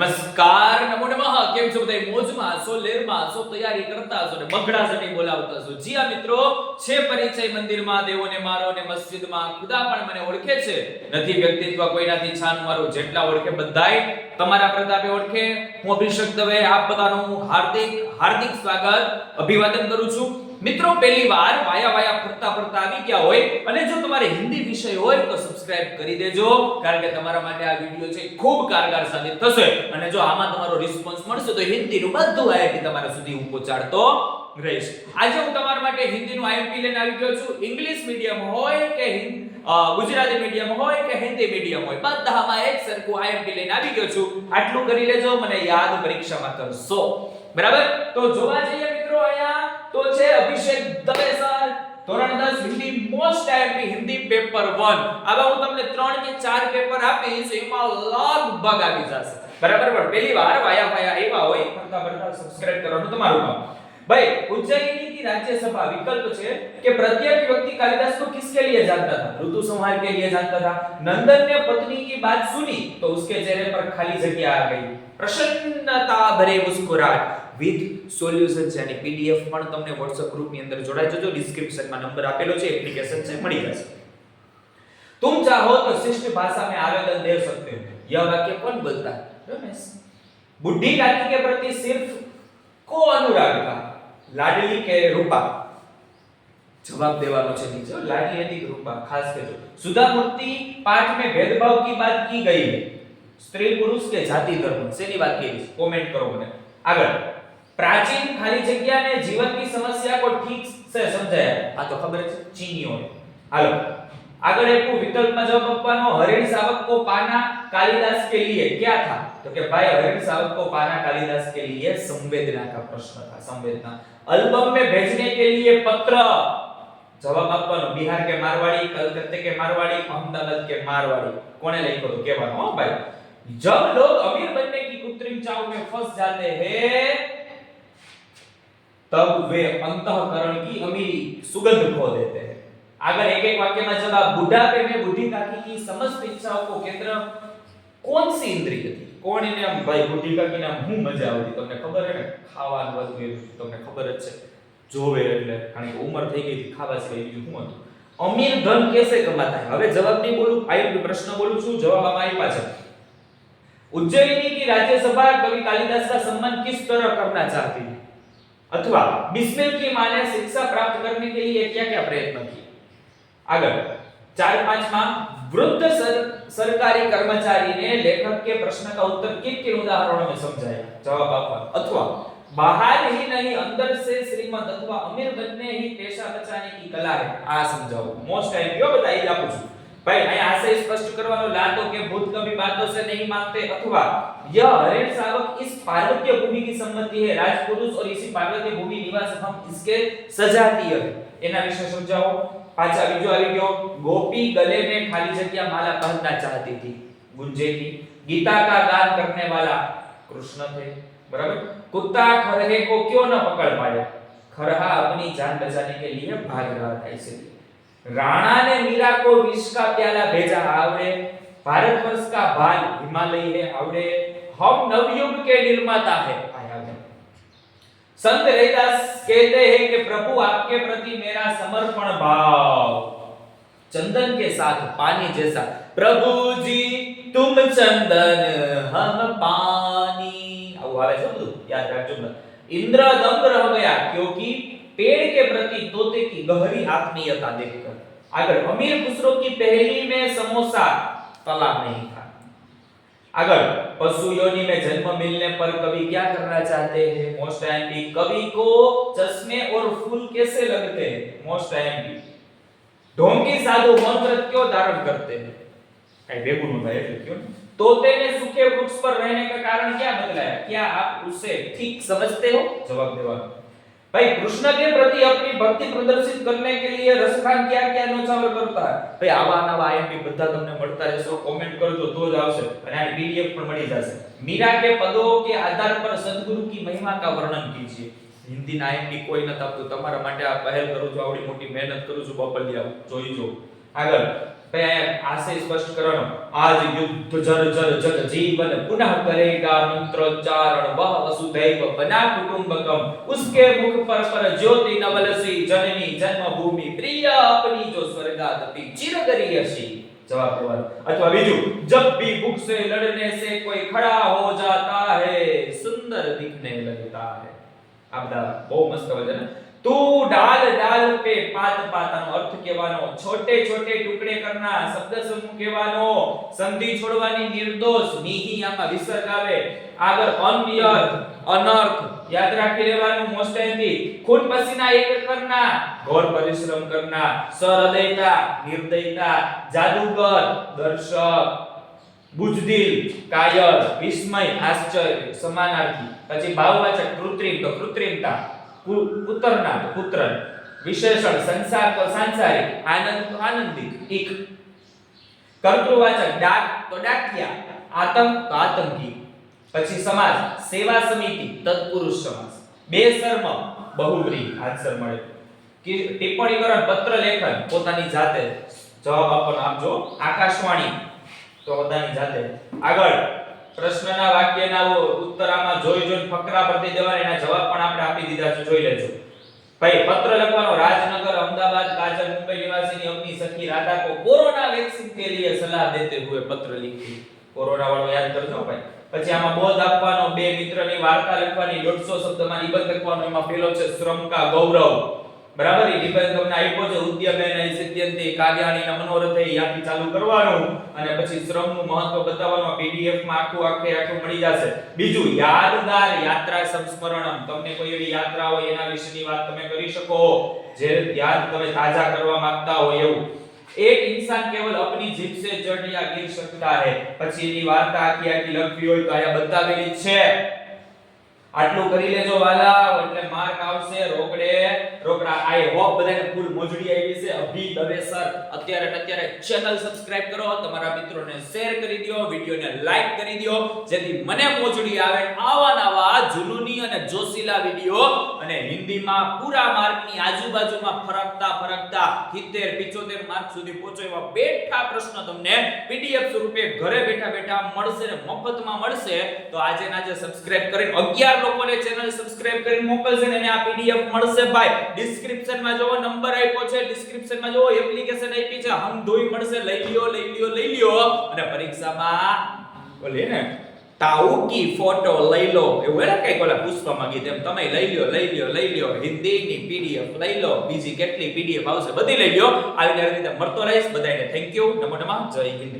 નમસ્કાર, નમો નમઃ. કેમ છો બધા? મોજમાં છો લેરમાં છો તૈયારી કરતા છો ને બગડા જણી બોલાવતા છો જી આ મિત્રો, છે પરિચય મંદિરમાં દેવોને મારો ને મસ્જિદમાં. ખુદા પણ મને ઓળખે છે. નથી વ્યક્તિત્વ કોઈનાથી છાન, મારું જેટલા ઓળખે બધાય. તમારા પ્રતાપે ઓળખે. હું અભિષેક દવે, આપ બધાનું હાર્દિક હાર્દિક સ્વાગત. અભિવાદન કરું છું. મિત્રો, પહેલી વાર વાયા વાયા ફરતા ફરતા આવી ગયા હોય અને જો તમારે હિન્દી વિષય હોય તો સબસ્ક્રાઇબ કરી દેજો, કારણ કે તમારા માટે આ વિડિયો છે ખૂબ કારગર સાબિત થશે. અને જો આમાં તમારો રિસ્પોન્સ મળશે તો હિન્દીનું બધું આઈઆઈટી તમારા સુધી હું પહોંચાડતો રહીશ. આજે હું તમારા માટે હિન્દીનું આઈઆઈટી લઈને આવી ગયો છું. ઇંગ્લિશ મીડિયમ હોય કે ગુજરાતી મીડિયમ હોય કે હિન્દી મીડિયમ હોય, બધામાં એક સરખું આઈએમપી લઈને આવી ગયો છું. આટલું કરી લેજો, મને યાદ પરીક્ષામાં કરશો. બરાબર? તો જોવા જઈએ મિત્રો અહીંયા તો છે અભિષેક દવે સર ધોરણ 10 Hindi most IMP Hindi paper 1 આવા હું તમને ત્રણ કે ચાર પેપર આપીશ એમાં લગભગ આવી જશે બરાબર પણ પહેલી વાર વાયા વાયા એવા હોય ફરતા ફરતા સબસ્ક્રાઇબ કરવાનું તમારું કામ भाई उज्जैनी की राज्यसभा विकल्प છે कि प्रत्येक व्यक्ति कालिदास को किसके लिए जानता था ऋतु संहार के लिए जानता था नंदन ने पत्नी की बात सुनी तो उसके चेहरे पर खाली जगह आ गई प्रसन्नता भरे मुस्कुराहट વિથ સોલ્યુશન છે અને પીડીએફ પણ તમને વોટ્સઅપ ગ્રુપની અંદર જોડાઈ જજો. ડિસ્ક્રિપ્શનમાં નંબર આપેલો છે એપ્લિકેશન છે, મળી જશે. तुम ચાહો તો શિષ્ટ भाषा આવેદન आवेदन दे सकते हो यह वाक्य कौन बोलता है बुढ़ी काकी के प्रति सिर्फ को अनुराग था लाडली के જવાબ દેવાનો છે નીચે. લાડલી હતી રૂપા? ખાસ કરજો સુધા મૂર્તિ પાઠ મે ભેદભાવ કી બાત કી ગઈ? સ્ત્રી પુરુષ કે જાતિ ધર્મ? શેની વાત કરી કોમેન્ટ કરો મને. આગળ. પ્રાચીન ખાલી જગ્યાને જીવનની સમસ્યા કો ઠીક સે, સમજાય. આ તો ખબર છે ચીનીઓ હાલો. આગળ એક વિકલ્પમાં જવાબ આપવાનો. હરિણ શાવક કો પાના कालिदास के लिए क्या था तो कि भाई हरिण साहब को पाना कालिदास के लिए संवेदना का प्रश्न था संवेदना एल्बम में भेजने के लिए पत्र જવાબ આપવાનો. બિહાર કે મારવાડી, કલકત્તે કે મારવાડી અહમદાબાદ કે મારવાડી? કોને લખ્યો તો? હો ભાઈ. જબ લોગ અમીર બનને કી કૃત્રિમ ચાવ में फंस जाते हैं तब वे अंतःकरण की अमीरी सुगंध खो देते हैं अगर एक एक वाक्य में जब आप बुढ़ापे में बूढ़ी काकी की समस्त इच्छाओं को केंद्र કોણ સી ઇન્દ્રિય હતી કોણ એને આમ ભાઈ બુઢી કાકીને આમ હું મજા આવતી તમને ખબર હે ને ખાવાનું બધું એ તમને ખબર જ છે જોવે એટલે કારણ કે ઉંમર થઈ ગઈ હતી ખાવા સિવાય બીજું શું હતું અમીર ધન કેસે કમાતા હૈ હવે જવાબ નહીં બોલું આઈ પ્રશ્ન બોલું છું જવાબ આમાં આપ્યા છે उज्जैनी की राज्यसभा कवि कालिदास का सम्मान किस तरह करना चाहती है अथवा बिस्मिल की मां ने शिक्षा प्राप्त करने के लिए क्या क्या प्रयत्न किए आगे चार पांच में वृद्ध सर, सरकारी कर्मचारी ने लेखक के प्रश्न का उत्तर किन किन उदाहरणों में समझाया जवाब आपका अथवा बाहर ही नहीं अंदर से श्रीमंत अथवा अमीर बनने ही पेशा बचाने की कला है आ समझाओ मोस्ट टाइम क्यों बताइए आप पूछो भाई અહીંયા आशय स्पष्ट करवानो लातो के भूत कभी बातों से नहीं मांगते अथवा यह हरिण शावक इस पार्वत्य भूमि की संपत्ति है राजपुरुष और इसी पार्वत्य भूमि निवास हम इसके सजातीय है એના વિશે સમજાવો પાછા બીજો આવી ગયો गोपी गले में खाली जगह माला पहनना चाहती थी गुंजेगी गीता का गान करने वाला कृष्ण थे बराबर कुत्ता खरहे को क्यों न पकड़ पाया खरहा अपनी जान बचाने के लिए भाग रहा था इसलिए राणा ने मीरा को विष का प्याला भेजा आवड़े भारतवर्ष का भाग हिमालय है आवड़े हम नवयुग के निर्माता है आया है संत रैदास कहते हैं कि प्रभु आपके प्रति मेरा समर्पण भाव चंदन के साथ पानी जैसा प्रभु जी तुम चंदन हम पानी આવું આવે છે બધું યાદ રાખજો બધા इंद्र दंग रह गया क्योंकि पेड़ के प्रति तोते की गहरी आत्मीयता देखकर अगर अमीर खुसरो की पहेली में समोसा तला नहीं था। अगर पशु योनि में जन्म मिलने पर कभी क्या करना चाहते हैं? मोस्ट टाइम भी कवि को चश्मे और फूल कैसे लगते हैं? मोस्ट टाइम भी। ढोंगी साधु मंत्र क्यों धारण करते हैं? कई बेगुन भाई है क्यों? तोते ने सूखे वृक्ष पर रहने का कारण क्या बदला है क्या आप उसे ठीक समझते हो? जवाब देवा। भाई कृष्ण के प्रति अपनी भक्ति प्रदर्शित करने के लिए रसखान क्या क्या नौचावर करता है ભાઈ આવા નવા આઈએમપી બધા તમને મળતા રહેશો કોમેન્ટ કરજો તો જ આવશે અને આ પીડીએફ પણ મળી જશે मीरा के पदों के आधार पर सदगुरु की महिमा का वर्णन कीजिए હિન્દીના આઈએમપી કોઈ નથી આપતું તમારા માટે આ પહેલ કરું છું આવડી મોટી મહેનત કરું છું બપલિયા જોઈ જો આગળ ભાઈ આશય સ્પષ્ટ કરવાનો. આજ યુદ્ધ જર જર જગ જીવન પુનઃ કરેગા મંત્રોચ્ચારણ વહ વસુધૈવ બના કુટુંબકમ. ઉસકે મુખ પર પર જ્યોતિ નવલસી જનની જન્મભૂમિ પ્રિય અપની જો સ્વર્ગાદપી ચિરગરી હશે. જવાબ દેવાનો અથવા બીજું, જબ ભી ભૂખ સે લડને સે કોઈ ખડા હો જાતા હે, સુંદર દિખને લગતા હે. આ બધા બહુ મસ્ત વચન. તું ડાલ ડાલ पे પાત પાતાનો અર્થ કહેવાનો. છોટે છોટે ટુકડે કરના શબ્દ સમૂહ કહેવાનો. સંધિ છોડવાની નિર્દોષ નિહી આમાં વિસર્ગ આવે. આગળ અનવ્યર્થ, અનર્થ યાદ રાખી લેવાનું મોસ્ટ ટાઈમથી ખૂન પસીના એક કરના ઘોર પરિશ્રમ કરના સહૃદયતા નિર્દયતા, જાદુગર, દર્શક, બુજદિલ, કાયર, વિસ્મય, આશ્ચર્ય, સમાનાર્થી. પછી ભાવવાચક કૃત્રિમ તો કૃત્રિમતા. પુત્રના પુત્ર. વિશેષણ, સંસાર તો સાંસારિક, આનંદ તો આનંદિક. એક. કર્તૃવાચક ડાક તો ડાકિયા, આતંક તો આતંકી. પછી સમાજ, સેવા સમિતિ, તત્પુરુષ સમાજ. બે શર્મ, બહુવ્રી. આન્સર મળે. કે ટિપ્પણી કરો પત્ર લેખન, પોતાની જાતે. જવાબ આપવાનો આપજો આકાશવાણી. તો પોતાની જાતે. આગળ. પ્રશ્નના વાક્યના ઉત્તર જોઈ જોઈ ફકરા પરથી દેવાના, એના જવાબ પણ આપણે આપી દીધા છે, જોઈ લેજો. ભાઈ, પત્ર લખવાનો રાજનગર, અમદાવાદ કાજલ મુંબઈ નિવાસીની અમની સખી રાધા કો કોરોના વેક્સિન કે लिए સલાહ દેતે હુએ પત્ર લિખી. કોરોના વાળો યાદ કરજો ભાઈ. પછી આમાં બોધ આપવાનો, બે મિત્રની વાર્તા લખવાની, દોઢસો શબ્દમાં નિબંધ લખવાનો, એમાં પહેલો છે, શ્રમ કા ગૌરવ. બરાબર એ નિબંધ તમને આપ્યો છે ઉદ્યમેન સિદ્ધ્યંતે કાવ્યાણીના મનોરથે યાથી ચાલુ કરવાનું અને પછી શ્રમનું મહત્વ બતાવવાનું પીડીએફ માં આખું આખે આખું મળી જશે બીજું યાદગાર યાત્રા સંસ્મરણમ તમને કોઈ એવી યાત્રા હોય એના વિશેની વાત તમે કરી શકો જે યાદ તમે તાજા કરવા માંગતા હોય એવું एक इंसान केवल अपनी जीभ से चढ़ या गिर सकता है પછી એની વાર્તા આખી આખી લખવી હોય તો અહીંયા બતાવેલી જ છે આટલું કરી લેજો વાલા, એટલે માર્ક આવશે, રોકડે, રોકડા આઈ હોપ બધાને ફૂલ મોજડી આવી છે. અભી દવે સર, અત્યારે અત્યારે ચેનલ સબસ્ક્રાઇબ કરો, તમારા મિત્રોને શેર કરી દો, વિડિયોને લાઈક કરી દો, જેથી મને મોજડી આવે આવા નવા જુનુની અને જોશીલા વિડિયો. અને હિન્દીમાં પૂરા માર્કની આજુબાજુમાં ફરકતા ફરકતા 70 75 માર્ક સુધી પહોંચો એવા બેઠા પ્રશ્ન તમને પીડીએફ સ્વરૂપે ઘરે બેઠા બેઠા મળશે ને મફતમાં મળશે. તો આજે ને આજે સબસ્ક્રાઇબ કરીને 11 લોકોને ચેનલ સબસ્ક્રાઇબ કરી મોકલશે ને આ પીડીએફ મળશે. ભાઈ ડિસ્ક્રિપ્શનમાં જોવો નંબર આપ્યો છે ડિસ્ક્રિપ્શનમાં જોવો એપ્લિકેશન આપી છે. હમ ધોઈ મળશે. લઈ લ્યો લઈ લ્યો લઈ લ્યો. અને પરીક્ષામાં બોલે ને, તાઉકી ફોટો લઈ લો. એવું એને કંઈક ઓલા પુષ્પમાં ગીત એમ. તમે લઈ લ્યો લઈ લ્યો લઈ લ્યો. હિન્દીની પીડીએફ લઈ લો. બીજી કેટલી પીડીએફ આવશે બધી લઈ લ્યો. આવી રીતે મળતો રહીશ. બધાને થેન્ક યુ નમો નમઃ. જય હિન્દ.